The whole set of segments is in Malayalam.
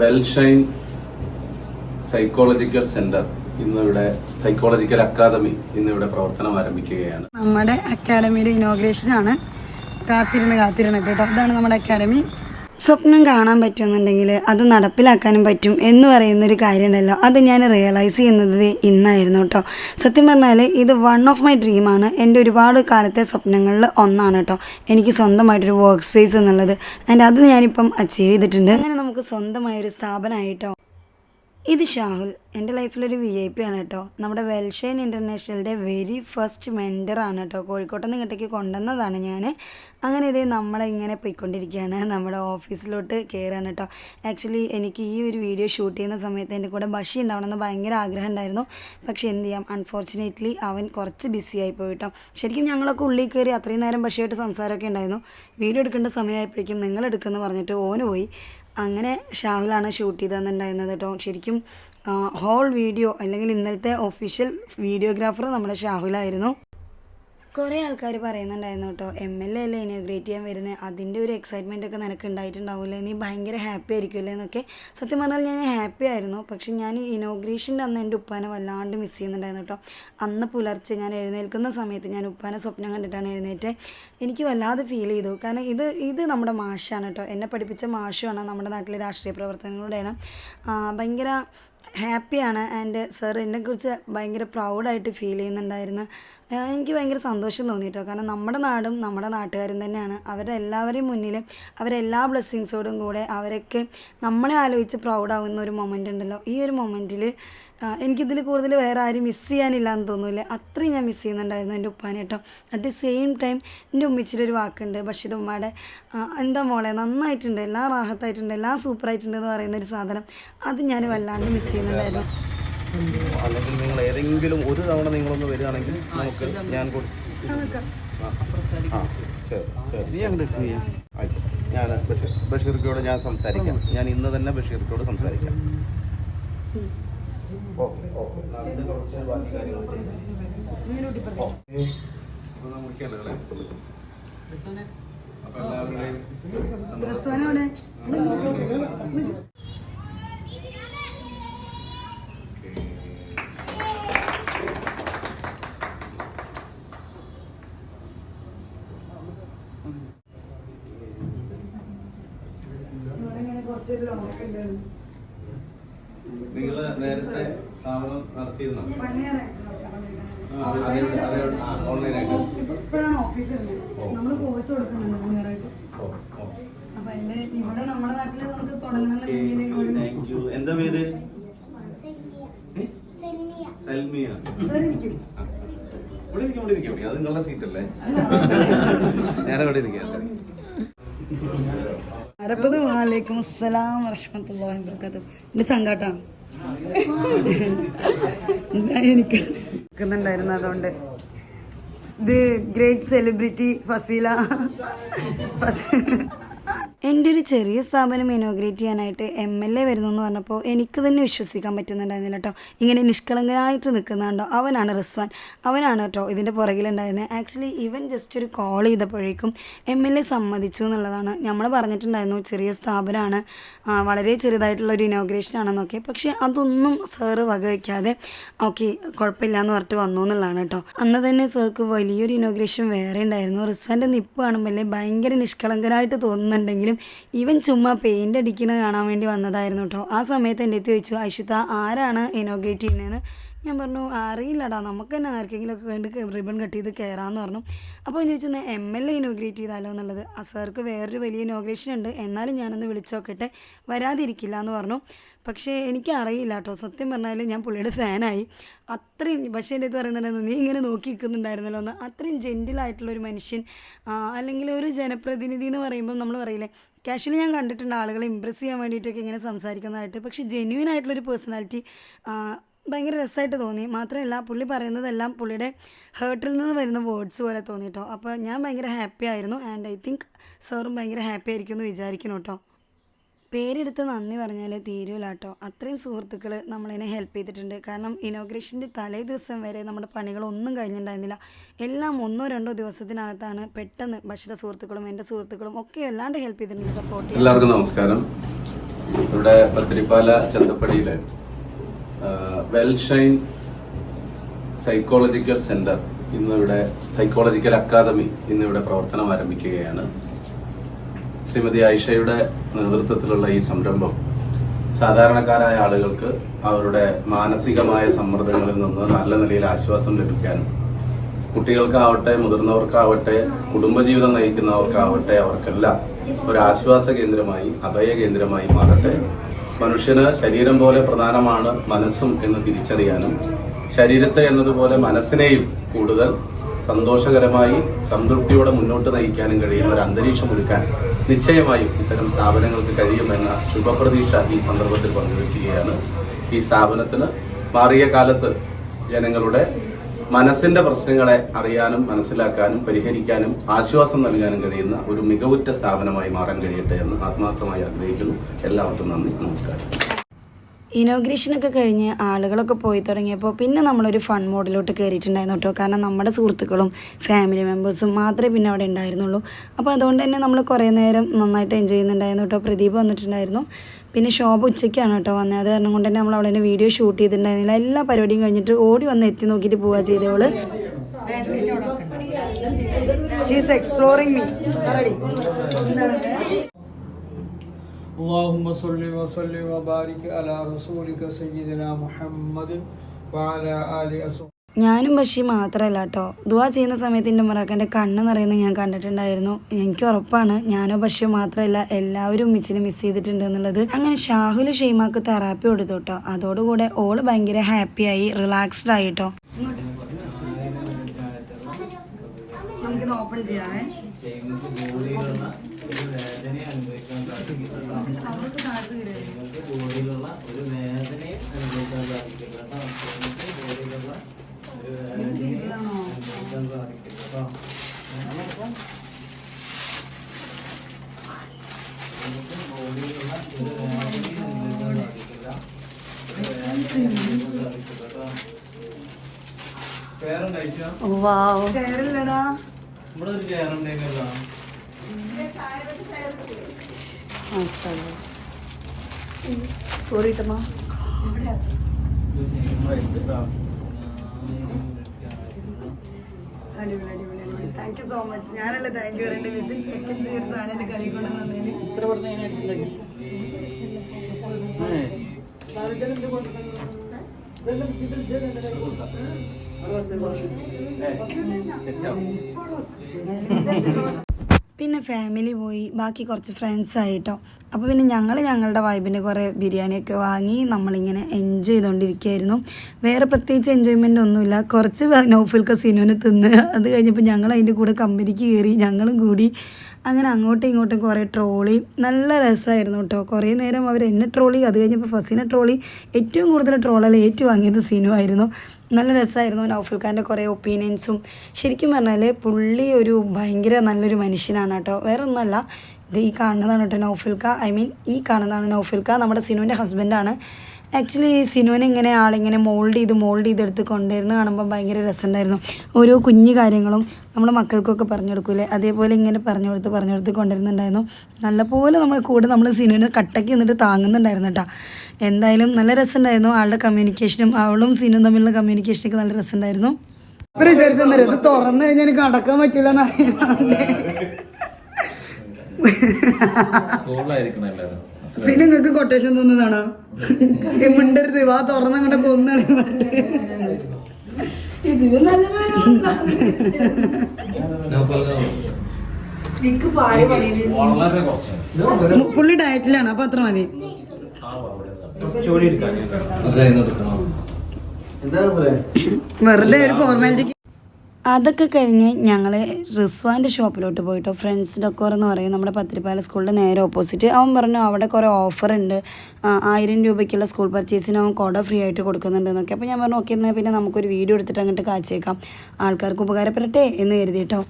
വെൽഷൈൻ സൈക്കോളജിക്കൽ സെന്റർ ഇന്നിവിടെ സൈക്കോളജിക്കൽ അക്കാദമി ഇന്നിവിടെ പ്രവർത്തനം ആരംഭിക്കുകയാണ്. നമ്മുടെ അക്കാദമിയുടെ ഇനോഗ്രേഷൻ ആണ് കാത്തിരുന്ന് കാത്തിരുന്നിട്ട് കേട്ടോ. അതാണ് നമ്മുടെ അക്കാഡമി സ്വപ്നം കാണാൻ പറ്റുമെന്നുണ്ടെങ്കിൽ അത് നടപ്പിലാക്കാനും പറ്റും എന്ന് പറയുന്നൊരു കാര്യമുണ്ടല്ലോ. അത് ഞാൻ റിയലൈസ് ചെയ്യുന്നത് ഇന്നായിരുന്നു കേട്ടോ. സത്യം പറഞ്ഞാൽ ഇത് വൺ ഓഫ് മൈ ഡ്രീമാണ് എന്റെ ഒരുപാട് കാലത്തെ സ്വപ്നങ്ങളിൽ ഒന്നാണ് കേട്ടോ. എനിക്ക് സ്വന്തമായിട്ടൊരു വർക്ക് സ്പേസ് എന്നുള്ളത്. ആൻഡ് അത് ഞാനിപ്പം അച്ചീവ് ചെയ്തിട്ടുണ്ട്. അങ്ങനെ നമുക്ക് സ്വന്തമായൊരു സ്ഥാപനമായിട്ടോ ഇത് ഷാഹുൽ. എന്റെ ലൈഫിലൊരു വി ഐ പി ആണ് കേട്ടോ. നമ്മുടെ വെൽഷൈൻ ഇന്റർനാഷണലിന്റെ വെരി ഫസ്റ്റ് മെന്ററാണ് കേട്ടോ. കോഴിക്കോട്ട് നിന്ന് ഇങ്ങോട്ടേക്ക് കൊണ്ടുവന്നതാണ് ഞാൻ അങ്ങനെ ഇതേ നമ്മളിങ്ങനെ പോയിക്കൊണ്ടിരിക്കുകയാണ്. നമ്മുടെ ഓഫീസിലോട്ട് കയറാണ് കേട്ടോ. ആക്ച്വലി എനിക്ക് ഈ ഒരു വീഡിയോ ഷൂട്ട് ചെയ്യുന്ന സമയത്ത് എന്റെ കൂടെ ബഷി ഉണ്ടാവണമെന്ന് ഭയങ്കര ആഗ്രഹം ഉണ്ടായിരുന്നു. പക്ഷേ എന്ത് ചെയ്യാം? അൺഫോർച്ചുനേറ്റ്ലി അവൻ കുറച്ച് ബിസി ആയിപ്പോയി പോയി കേട്ടോ ശരിക്കും ഞങ്ങളൊക്കെ ഉള്ളിൽ കയറി അത്രയും നേരം ബഷിയായിട്ട് സംസാരമൊക്കെ ഉണ്ടായിരുന്നു. വീഡിയോ എടുക്കേണ്ട സമയമായപ്പോഴേക്കും നിങ്ങൾ എടുക്കുമെന്ന് പറഞ്ഞിട്ട് ഓന് പോയി. അങ്ങനെ ഷാഹുലാണ് ഷൂട്ട് ചെയ്തെന്നുണ്ടായിരുന്നത് കേട്ടോ. ശരിക്കും ഹോൾ വീഡിയോ അല്ലെങ്കിൽ ഇന്നലത്തെ ഒഫീഷ്യൽ വീഡിയോഗ്രാഫർ നമ്മുടെ ഷാഹുലായിരുന്നു. കുറേ ആൾക്കാർ പറയുന്നുണ്ടായിരുന്നു കേട്ടോ എം എൽ എ അല്ലേ ഇനോഗ്രേറ്റ് ചെയ്യാൻ വരുന്നത് അതിന്റെ ഒരു എക്സൈറ്റ്മെന്റ് ഒക്കെ നിനക്ക് ഉണ്ടായിട്ടുണ്ടാവില്ലേ നീ ഭയങ്കര ഹാപ്പി ആയിരിക്കുമല്ലേ എന്നൊക്കെ. സത്യം പറഞ്ഞാൽ ഞാൻ ഹാപ്പി ആയിരുന്നു പക്ഷെ ഞാൻ ഇനോഗ്രേഷന്റെ അന്ന് എന്റെ ഉപ്പാനെ വല്ലാണ്ട് മിസ് ചെയ്യുന്നുണ്ടായിരുന്നു കേട്ടോ. അന്ന് പുലർച്ചെ ഞാൻ എഴുന്നേൽക്കുന്ന സമയത്ത് ഞാൻ ഉപ്പാനെ സ്വപ്നം കണ്ടിട്ടാണ് എഴുന്നേറ്റ്. എനിക്ക് വല്ലാതെ ഫീൽ ചെയ്തു കാരണം ഇത് ഇത് നമ്മുടെ മാഷാണ് കേട്ടോ. എന്നെ പഠിപ്പിച്ച മാഷുമാണ് നമ്മുടെ നാട്ടിലെ രാഷ്ട്രീയ പ്രവർത്തനങ്ങളുടെയാണ് ഭയങ്കര ഹാപ്പിയാണ് ആൻഡ് സർ എന്നെക്കുറിച്ച് ഭയങ്കര പ്രൗഡായിട്ട് ഫീൽ ചെയ്യുന്നുണ്ടായിരുന്നു. എനിക്ക് ഭയങ്കര സന്തോഷം തോന്നിയിട്ടോ കാരണം നമ്മുടെ നാടും നമ്മുടെ നാട്ടുകാരും തന്നെയാണ്. അവരുടെ എല്ലാവരെയും മുന്നിൽ അവരെല്ലാ ബ്ലെസ്സിങ്സോടും കൂടെ അവരൊക്കെ നമ്മളെ ആലോചിച്ച് പ്രൗഡാവുന്ന ഒരു മൊമെന്റ് ഉണ്ടല്ലോ. ഈ ഒരു മൊമെന്റിൽ എനിക്കിതിൽ കൂടുതൽ വേറെ ആരും മിസ് ചെയ്യാനില്ല എന്ന് തോന്നില്ല. അത്രയും ഞാൻ മിസ് ചെയ്യുന്നുണ്ടായിരുന്നു എന്റെ ഉപ്പാനെ കേട്ടോ. അറ്റ് ദി സെയിം ടൈം എന്റെ ഉമ്മച്ചിയുടെ ഒരു വാക്കുണ്ട് ബഷീർ ഉമ്മയുടെ എന്താ മോളെ നന്നായിട്ടുണ്ട് എല്ലാം റാഹത്തായിട്ടുണ്ട് എല്ലാം സൂപ്പറായിട്ടുണ്ട് എന്ന് പറയുന്ന ഒരു സാധനം. അത് ഞാൻ വല്ലാണ്ട് മിസ് ചെയ്യുന്നുണ്ടായിരുന്നു. അല്ലെങ്കിൽ നിങ്ങൾ ഏതെങ്കിലും ഒരു തവണ നിങ്ങളൊന്ന് വരികയാണെങ്കിൽ നമുക്ക് ഞാൻ ആ, ആ, ശരി, ശരി, ശരി. ആയിക്കോട്ടെ. ഞാൻ ബഷീർ ബഷീർക്കോട് ഞാൻ സംസാരിക്കാം. ഞാൻ ഇന്ന് തന്നെ ബഷീർക്കോട് സംസാരിക്കാം. ഓക്കെ ഓക്കെ കുറച്ച് ബാക്കി കാര്യങ്ങൾ ചെയ്യാം. എല്ലാവരുടെയും നിങ്ങൾ നേരത്തെ സ്ഥാപനം നടത്തിയിരുന്നോ? ഇപ്പോഴാണ് ഓഫീസിൽ നമ്മൾ കോഴ്സ് കൊടുക്കുന്നുണ്ട് മൂന്നേറായിട്ട് ഓ, ഓ. അപ്പൊ അതിന്റെ ഇവിടെ നമ്മുടെ നാട്ടിൽ നമുക്ക് തുടങ്ങണമെന്നുണ്ടെങ്കിൽ എന്താ പേര്? സൽമിയ. ഇവിടെ ഇരിക്കാം ഇവിടെ ഇരിക്കാം അത് നിങ്ങളുടെ സീറ്റല്ലേ ഞാൻ ഇവിടെ ഇരിക്കാം. അരപ്പത് വാലേക്കും അസ്സലാം വറഹമത്തുള്ളാഹി വബറകാതുഹു. എന്റെ ചങ്കാട്ടാ. എനിക്ക് നിൽക്കുന്നുണ്ടായിരുന്നു അതുകൊണ്ട്. ഇത് ഗ്രേറ്റ് സെലിബ്രിറ്റി ഫസീല. ഫസീല എന്റെ ഒരു ചെറിയ സ്ഥാപനം ഇനോഗ്രേറ്റ് ചെയ്യാനായിട്ട് എം എൽ എ വരുന്നു എന്ന് പറഞ്ഞപ്പോൾ എനിക്ക് തന്നെ വിശ്വസിക്കാൻ പറ്റുന്നുണ്ടായിരുന്നില്ല കേട്ടോ ഇങ്ങനെ നിഷ്കളങ്കനായിട്ട് നിൽക്കുന്നുണ്ടോ? അവനാണ് റിസ്വാൻ. അവനാണ് കേട്ടോ ഇതിന്റെ പുറകിലുണ്ടായിരുന്നത് ആക്ച്വലി ഇവൻ ജസ്റ്റ് ഒരു കോൾ ചെയ്തപ്പോഴേക്കും എം എൽ എ സമ്മതിച്ചു എന്നുള്ളതാണ്. നമ്മൾ പറഞ്ഞിട്ടുണ്ടായിരുന്നു ചെറിയ സ്ഥാപനമാണ് വളരെ ചെറുതായിട്ടുള്ള ഒരു ഇനോഗ്രേഷൻ ആണെന്നൊക്കെ. പക്ഷേ അതൊന്നും സാറ് വകവയ്ക്കാതെ ഓക്കെ കുഴപ്പമില്ല എന്ന് പറഞ്ഞിട്ട് വന്നു എന്നുള്ളതാണ് കേട്ടോ അന്ന് തന്നെ സാർക്ക് വലിയൊരു ഇനോഗ്രേഷൻ വേറെ ഉണ്ടായിരുന്നു. റിസ്വാന്റെ നിപ്പ് കാണുമ്പോൾ ഭയങ്കര നിഷ്കളങ്കരായിട്ട് തോന്നുന്നുണ്ടെങ്കിലും ഇവൻ ചുമ്മാ പെയിന്റ് അടിക്കുന്നത് കാണാൻ വേണ്ടി വന്നതായിരുന്നു കേട്ടോ ആ സമയത്ത് എന്റെ അടുത്ത് ചോദിച്ചു ഐഷിത ആരാണ് ഇനോഗ്രേറ്റ് ചെയ്യുന്നതെന്ന്? ഞാൻ പറഞ്ഞു അറിയില്ലടാ നമുക്ക് തന്നെ ആർക്കെങ്കിലും ഒക്കെ കണ്ട് റിബൺ കട്ട് ചെയ്ത് കയറാമെന്ന് പറഞ്ഞു. അപ്പോൾ ഞാൻ ചോദിച്ചത് എം എൽ എ ഇനോഗ്രേറ്റ് ചെയ്താലോ എന്നുള്ളത്? ആ സാർക്ക് വേറൊരു വലിയ ഇനോഗ്രേഷൻ ഉണ്ട്. എന്നാലും ഞാനൊന്ന് വിളിച്ചു നോക്കട്ടെ വരാതിരിക്കില്ല എന്ന് പറഞ്ഞു. പക്ഷേ എനിക്ക് അറിയില്ല കേട്ടോ സത്യം പറഞ്ഞാൽ ഞാൻ പുള്ളിയുടെ ഫാനായി. അത്രയും പക്ഷേ എന്റെ അടുത്ത് പറയുന്നുണ്ടായിരുന്നു നീ ഇങ്ങനെ നോക്കി നിൽക്കുന്നുണ്ടായിരുന്നല്ലോ എന്ന്. അത്രയും ജെന്റിലായിട്ടുള്ള ഒരു മനുഷ്യൻ അല്ലെങ്കിൽ ഒരു ജനപ്രതിനിധി എന്ന് പറയുമ്പോൾ നമ്മൾ പറയില്ലേ കാഷ്വലി ഞാൻ കണ്ടിട്ടുണ്ട് ആളുകളെ ഇമ്പ്രസ് ചെയ്യാൻ വേണ്ടിയിട്ടൊക്കെ ഇങ്ങനെ സംസാരിക്കുന്നതായിട്ട്. പക്ഷേ ജെന്യൂൻ ആയിട്ടുള്ളൊരു പേഴ്സണാലിറ്റി ഭയങ്കര രസമായിട്ട് തോന്നി. മാത്രമല്ല പുള്ളി പറയുന്നതെല്ലാം പുള്ളിയുടെ ഹേർട്ടിൽ നിന്ന് വരുന്ന വേർഡ്സ് പോലെ തോന്നി കേട്ടോ അപ്പോൾ ഞാൻ ഭയങ്കര ഹാപ്പി ആയിരുന്നു. ആൻഡ് ഐ തിങ്ക് സാറും ഭയങ്കര ഹാപ്പി ആയിരിക്കും എന്ന് വിചാരിക്കുന്നു കേട്ടോ പേരെടുത്ത് നന്ദി പറഞ്ഞാലേ തീരൂല കേട്ടോ അത്രയും സുഹൃത്തുക്കൾ നമ്മളതിനെ ഹെൽപ്പ് ചെയ്തിട്ടുണ്ട്. കാരണം ഇനോഗ്രേഷന്റെ തലേ ദിവസം വരെ നമ്മുടെ പണികളൊന്നും കഴിഞ്ഞിട്ടുണ്ടായിരുന്നില്ല. എല്ലാം ഒന്നോ രണ്ടോ ദിവസത്തിനകത്താണ് പെട്ടെന്ന് ഭക്ഷണ സുഹൃത്തുക്കളും എന്റെ സുഹൃത്തുക്കളും ഒക്കെ അല്ലാണ്ട് ഹെൽപ്പ് ചെയ്തിട്ടുണ്ട്. എല്ലാവർക്കും നമസ്കാരം. ഇവിടെ പത്തിരിപ്പാല ചന്തപ്പടിയിലെ വെൽഷൈൻ സൈക്കോളജിക്കൽ സെന്റർ ഇന്നിവിടെ സൈക്കോളജിക്കൽ അക്കാദമി ഇന്നിവിടെ പ്രവർത്തനം ആരംഭിക്കുകയാണ്. ശ്രീമതി ആയിഷയുടെ നേതൃത്വത്തിലുള്ള ഈ സംരംഭം സാധാരണക്കാരായ ആളുകൾക്ക് അവരുടെ മാനസികമായ സമ്മർദ്ദങ്ങളിൽ നിന്ന് നല്ല നിലയിൽ ആശ്വാസം ലഭിക്കാനും കുട്ടികൾക്കാവട്ടെ മുതിർന്നവർക്കാവട്ടെ കുടുംബജീവിതം നയിക്കുന്നവർക്കാവട്ടെ അവർക്കെല്ലാം ഒരു ആശ്വാസ കേന്ദ്രമായി അഭയ കേന്ദ്രമായി മാറട്ടെ. മനുഷ്യന് ശരീരം പോലെ പ്രധാനമാണ് മനസ്സും എന്ന് തിരിച്ചറിയാനും ശരീരത്തെ എന്നതുപോലെ മനസ്സിനെയും കൂടുതൽ സന്തോഷകരമായി സംതൃപ്തിയോടെ മുന്നോട്ട് നയിക്കാനും കഴിയുന്ന ഒരു അന്തരീക്ഷം ഒരുക്കാൻ നിശ്ചയമായും ഇത്തരം സ്ഥാപനങ്ങൾക്ക് കഴിയുമെന്ന ശുഭപ്രതീക്ഷ ഈ സന്ദർഭത്തിൽ പങ്കുവയ്ക്കുകയാണ് ഈ സ്ഥാപനത്തിന് മാറിയ കാലത്ത് ജനങ്ങളുടെ മനസ്സിന്റെ പ്രശ്നങ്ങളെ അറിയാനും മനസ്സിലാക്കാനും പരിഹരിക്കാനും ആശ്വാസം നൽകാനും കഴിയുന്ന ഒരു മികവുറ്റ സ്ഥാപനമായി മാറാൻ കഴിയട്ടെ എന്ന് ആത്മാർത്ഥമായി ആഗ്രഹിക്കുന്നു. എല്ലാവർക്കും നന്ദി. നമസ്കാരം. ഇനോഗ്രേഷനൊക്കെ കഴിഞ്ഞ് ആളുകളൊക്കെ പോയി തുടങ്ങിയപ്പോൾ പിന്നെ നമ്മളൊരു ഫൺ മോഡിലോട്ട് കയറിയിട്ടുണ്ടായിരുന്നു കേട്ടോ. കാരണം നമ്മുടെ സുഹൃത്തുക്കളും ഫാമിലി മെമ്പേഴ്സും മാത്രമേ പിന്നെ അവിടെ ഉണ്ടായിരുന്നുള്ളൂ. അപ്പോൾ അതുകൊണ്ട് തന്നെ നമ്മൾ കുറേ നേരം നന്നായിട്ട് എൻജോയ് ചെയ്യുന്നുണ്ടായിരുന്നു കേട്ടോ. പ്രദീപ് വന്നിട്ടുണ്ടായിരുന്നു. പിന്നെ ശോഭ ഉച്ചയ്ക്കാണ് കേട്ടോ വന്നത് അത് കാരണം കൊണ്ട് തന്നെ നമ്മൾ അവിടെ വീഡിയോ ഷൂട്ട് ചെയ്തിട്ടുണ്ടായിരുന്നില്ല എല്ലാ പരിപാടിയും കഴിഞ്ഞിട്ട് ഓടി വന്ന് എത്തി നോക്കിയിട്ട് പോവുക ചെയ്തവള് ഷീസ് എക്സ്പ്ലോറിംഗ് മീ اللهم صل وسلم وبارك على رسولك سيدنا محمد وعلى آله وصحبه ഞാനും ബഷി മാത്രമല്ല കേട്ടോ ദുവാ ചെയ്യുന്ന സമയത്ത് എന്റെ മറാക്കന്റെ കണ്ണ് നിറയുന്നത് ഞാൻ കണ്ടിട്ടുണ്ടായിരുന്നു. എനിക്ക് ഉറപ്പാണ് ഞാനോ ബഷിയോ മാത്രമല്ല എല്ലാവരും ഉമ്മിച്ചിനെ മിസ് ചെയ്തിട്ടുണ്ട് എന്നുള്ളത്. അങ്ങനെ ഷാഹുൽ ഷെയ്മാക്ക് തെറാപ്പി കൊടുത്തു കേട്ടോ അതോടുകൂടെ ഓൾ ഭയങ്കര ഹാപ്പിയായി റിലാക്സ്ഡ് ആയി കേട്ടോ നമുക്കിത് ഓപ്പൺ ചെയ്യാമേ ബോഡിയിലുള്ള ഒരു ചെയ്തതാണോ ചേരില്ലടാ ഇവിടെ ഒരു ചേറുണ്ടെങ്കിലോ സോറി ടമ്മ അടിപൊളി അടിപൊളി അടിപൊളി താങ്ക് യു സോ മച്ച് ഞാനല്ല താങ്ക് യു പറയണ്ടേ വിത്തിൻ സെക്കൻഡ്സ് ഈ ഒരു സാധനം എന്റെ കൈ കൊണ്ട് തന്നതിന് എങ്ങനെ അടിച്ചിട്ടുണ്ടാക്കി പിന്നെ ഫാമിലി പോയി. ബാക്കി കുറച്ച് ഫ്രണ്ട്സ് ആയിട്ടോ. അപ്പോൾ പിന്നെ ഞങ്ങൾ ഞങ്ങളുടെ വൈബിന് കുറേ ബിരിയാണിയൊക്കെ വാങ്ങി നമ്മളിങ്ങനെ എൻജോയ് ചെയ്തുകൊണ്ടിരിക്കുകയായിരുന്നു വേറെ പ്രത്യേകിച്ച് എൻജോയ്മെന്റ് ഒന്നുമില്ല. കുറച്ച് നൗഫുൽ കസീനോന് തിന്ന്. അത് കഴിഞ്ഞപ്പോൾ ഞങ്ങൾ അതിന്റെ കൂടെ കമ്പനിക്ക് കയറി ഞങ്ങളും കൂടി അങ്ങനെ അങ്ങോട്ടും ഇങ്ങോട്ടും കുറേ ട്രോളി നല്ല രസമായിരുന്നു കേട്ടോ കുറേ നേരം അവർ എന്നെ ട്രോളി അത് കഴിഞ്ഞപ്പോൾ ഫസീനെ ട്രോളി ഏറ്റവും കൂടുതൽ ട്രോളൽ ഏറ്റുവാങ്ങിയത് വാങ്ങിയത് ആയിരുന്നു. നല്ല രസമായിരുന്നു നൗഫൽ ഖാന്റെ കുറേ ഒപ്പീനിയൻസും. ശരിക്കും പറഞ്ഞാൽ പുള്ളി ഒരു ഭയങ്കര നല്ലൊരു മനുഷ്യനാണ് കേട്ടോ. വേറെ ഒന്നല്ല ഇത് ഈ കാണുന്നതാണ് കേട്ടോ നൗഫിൽക്ക ഐ മീൻ ഈ കാണുന്നതാണ് നൗഫിൽക്ക നമ്മുടെ സിനുവിന്റെ ഹസ്ബൻഡാണ്. ആക്ച്വലി ഈ സിനുവിനെ ഇങ്ങനെ ആളിങ്ങനെ മോൾഡ് ചെയ്ത് മോൾഡ് ചെയ്തെടുത്ത് കൊണ്ടുവരുന്ന കാണുമ്പോൾ ഭയങ്കര രസമുണ്ടായിരുന്നു. ഓരോ കുഞ്ഞു കാര്യങ്ങളും നമ്മുടെ മക്കൾക്കൊക്കെ പറഞ്ഞു കൊടുക്കൂലേ അതേപോലെ ഇങ്ങനെ പറഞ്ഞു കൊടുത്ത് പറഞ്ഞു കൊടുത്ത് കൊണ്ടുവരുന്നുണ്ടായിരുന്നു. നല്ലപോലെ നമ്മൾ കൂടെ നമ്മൾ സിനുവിനെ കട്ടക്കി നിന്നിട്ട് താങ്ങുന്നുണ്ടായിരുന്നു കേട്ടോ. എന്തായാലും നല്ല രസമുണ്ടായിരുന്നു ആളുടെ കമ്മ്യൂണിക്കേഷനും അവളും സീനും തമ്മിലുള്ള കമ്മ്യൂണിക്കേഷനൊക്കെ നല്ല രസമുണ്ടായിരുന്നു. വിചാരിച്ചെന്നറിയോ ഇത് തുറന്നു കഴിഞ്ഞാൽ എനിക്ക് അടക്കാൻ പറ്റില്ല സീൻ നിങ്ങൾക്ക് കൊട്ടേഷൻ തന്നതാണോ മിണ്ടരുത് വാ തുറന്നങ്ങടെ കൊന്നാണ് ഇതിന് വളരെ കുറച്ച്. പുള്ളി ഡയറ്റിലാണ് അപ്പൊ അത്ര മതി. വെറുതെ ഒരു ഫോർമാലിറ്റിക്ക് അതൊക്കെ കഴിഞ്ഞ് ഞങ്ങൾ റിസ്വാന്റെ ഷോപ്പിലോട്ട് പോയിട്ടോ. ഫ്രണ്ട്സ് ഡെക്കോർ എന്ന് പറയും. നമ്മുടെ പത്തിരിപ്പാല സ്കൂളിന്റെ നേരെ ഓപ്പോസിറ്റ് അവൻ പറഞ്ഞു അവിടെ കുറേ ഓഫർ ഉണ്ട്. ആയിരം രൂപയ്ക്കുള്ള സ്കൂൾ പർച്ചേസിന് അവൻ കുട ഫ്രീ ആയിട്ട് കൊടുക്കുന്നുണ്ട് എന്നൊക്കെ. അപ്പോൾ ഞാൻ പറഞ്ഞു ഓക്കെ എന്നാൽ പിന്നെ നമുക്കൊരു വീഡിയോ എടുത്തിട്ട് അങ്ങോട്ട് കാച്ചേക്കാം. ആൾക്കാർക്ക് ഉപകാരപ്പെടട്ടെ എന്ന് കരുതി കേട്ടോ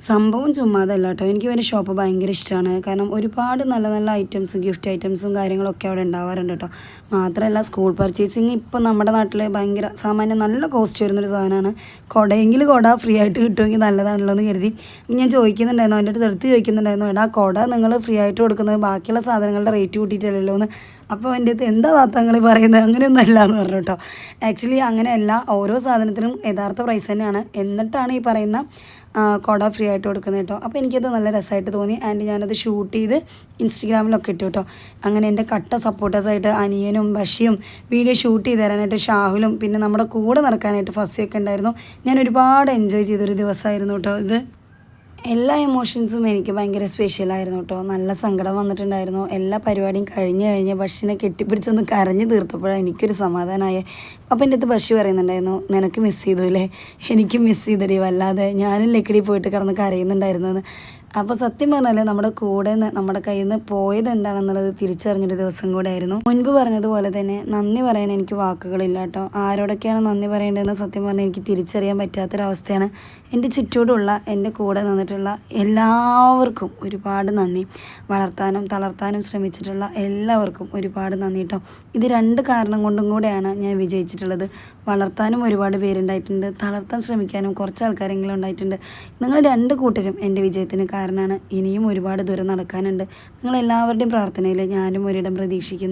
സംഭവം ചുമ്മാതല്ല കേട്ടോ എനിക്ക് ഇവന്റെ ഷോപ്പ് ഭയങ്കര ഇഷ്ടമാണ് കാരണം ഒരുപാട് നല്ല നല്ല ഐറ്റംസ് ഗിഫ്റ്റ് ഐറ്റംസും കാര്യങ്ങളൊക്കെ അവിടെ ഉണ്ടാവാറുണ്ട് കേട്ടോ മാത്രമല്ല സ്കൂൾ പർച്ചേസിങ് ഇപ്പം നമ്മുടെ നാട്ടിൽ ഭയങ്കര സാമാന്യം നല്ല കോസ്റ്റ് വരുന്നൊരു സാധനമാണ്. കുടയെങ്കിൽ കുട ഫ്രീ ആയിട്ട് കിട്ടുമെങ്കിൽ നല്ലതാണല്ലോ എന്ന് കരുതി. ഞാൻ ചോദിക്കുന്നുണ്ടായിരുന്നു അവന്റെ അടുത്ത് എടുത്ത് ചോദിക്കുന്നുണ്ടായിരുന്നു എടാ കുട നിങ്ങൾ ഫ്രീ ആയിട്ട് കൊടുക്കുന്നത് ബാക്കിയുള്ള സാധനങ്ങളുടെ റേറ്റ് കൂട്ടിയിട്ടല്ലല്ലോ എന്ന്. അപ്പോൾ എന്റെ അടുത്ത് എന്താ താത്തങ്ങൾ പറയുന്നത്? അങ്ങനെയൊന്നും അല്ല എന്ന് പറഞ്ഞു കേട്ടോ ആക്ച്വലി അങ്ങനെയല്ല ഓരോ സാധനത്തിനും യഥാർത്ഥ പ്രൈസ് തന്നെയാണ്. എന്നിട്ടാണ് ഈ പറയുന്ന കുട ഫ്രീ ആയിട്ട് കൊടുക്കുന്നത് കേട്ടോ. അപ്പോൾ എനിക്കത് നല്ല രസമായിട്ട് തോന്നി. ആൻഡ് ഞാനത് ഷൂട്ട് ചെയ്ത് ഇൻസ്റ്റഗ്രാമിലൊക്കെ ഇട്ടു കേട്ടോ. അങ്ങനെ എന്റെ കട്ട സപ്പോർട്ടേഴ്സായിട്ട് അനിയനും ബഷിയും വീഡിയോ ഷൂട്ട് ചെയ്ത് തരാനായിട്ട് ഷാഹുലും പിന്നെ നമ്മുടെ കൂടെ നടക്കാനായിട്ട് ഫസ്സിയൊക്കെ ഉണ്ടായിരുന്നു. ഞാൻ ഒരുപാട് എൻജോയ് ചെയ്തൊരു ദിവസമായിരുന്നു കേട്ടോ ഇത്. എല്ലാ എമോഷൻസും എനിക്ക് ഭയങ്കര സ്പെഷ്യലായിരുന്നു കേട്ടോ നല്ല സങ്കടം വന്നിട്ടുണ്ടായിരുന്നു. എല്ലാ പരിപാടിയും കഴിഞ്ഞ് കഴിഞ്ഞ് ബഷിനെ കെട്ടിപ്പിടിച്ചൊന്ന് കരഞ്ഞു തീർത്തപ്പോഴാണ് എനിക്കൊരു സമാധാനമായി അപ്പം എന്റെ അടുത്ത് ബഷി പറയുന്നുണ്ടായിരുന്നു നിനക്ക് മിസ് ചെയ്തു അല്ലേ എനിക്ക് മിസ് ചെയ്തടി വല്ലാതെ. ഞാനും ലക്കിടി പോയിട്ട് കിടന്ന് കരയുന്നുണ്ടായിരുന്നെന്ന്. അപ്പോൾ സത്യം പറഞ്ഞാൽ നമ്മുടെ കൂടെ നമ്മുടെ കയ്യിൽ നിന്ന് പോയത് എന്താണെന്നുള്ളത് തിരിച്ചറിഞ്ഞൊരു ദിവസം കൂടെ ആയിരുന്നു. മുൻപ് പറഞ്ഞതുപോലെ തന്നെ നന്ദി പറയാൻ എനിക്ക് വാക്കുകളില്ല കേട്ടോ. ആരോടൊക്കെയാണ് നന്ദി പറയേണ്ടതെന്ന് സത്യം പറഞ്ഞാൽ എനിക്ക് തിരിച്ചറിയാൻ പറ്റാത്തൊരവസ്ഥയാണ്. എന്റെ ചുറ്റോടുള്ള എന്റെ കൂടെ നിന്നിട്ടുള്ള എല്ലാവർക്കും ഒരുപാട് നന്ദി. വളർത്താനും തളർത്താനും ശ്രമിച്ചിട്ടുള്ള എല്ലാവർക്കും ഒരുപാട് നന്ദി കേട്ടോ. ഇത് രണ്ട് കാരണം കൊണ്ടും കൂടെയാണ് ഞാൻ വിജയിച്ചിട്ടുള്ളത്. വളർത്താനും ഒരുപാട് പേരുണ്ടായിട്ടുണ്ട്. തളർത്താൻ ശ്രമിക്കാനും കുറച്ച് ആൾക്കാരെങ്കിലും ഉണ്ടായിട്ടുണ്ട്. നിങ്ങൾ രണ്ട് കൂട്ടരും എന്റെ വിജയത്തിന് കാരണമാണ്. ഇനിയും ഒരുപാട് ദൂരം നടക്കാനുണ്ട്. നിങ്ങൾ എല്ലാവരുടെയും പ്രാർത്ഥനയിൽ ഞാനും ഒരിടം പ്രതീക്ഷിക്കുന്നു.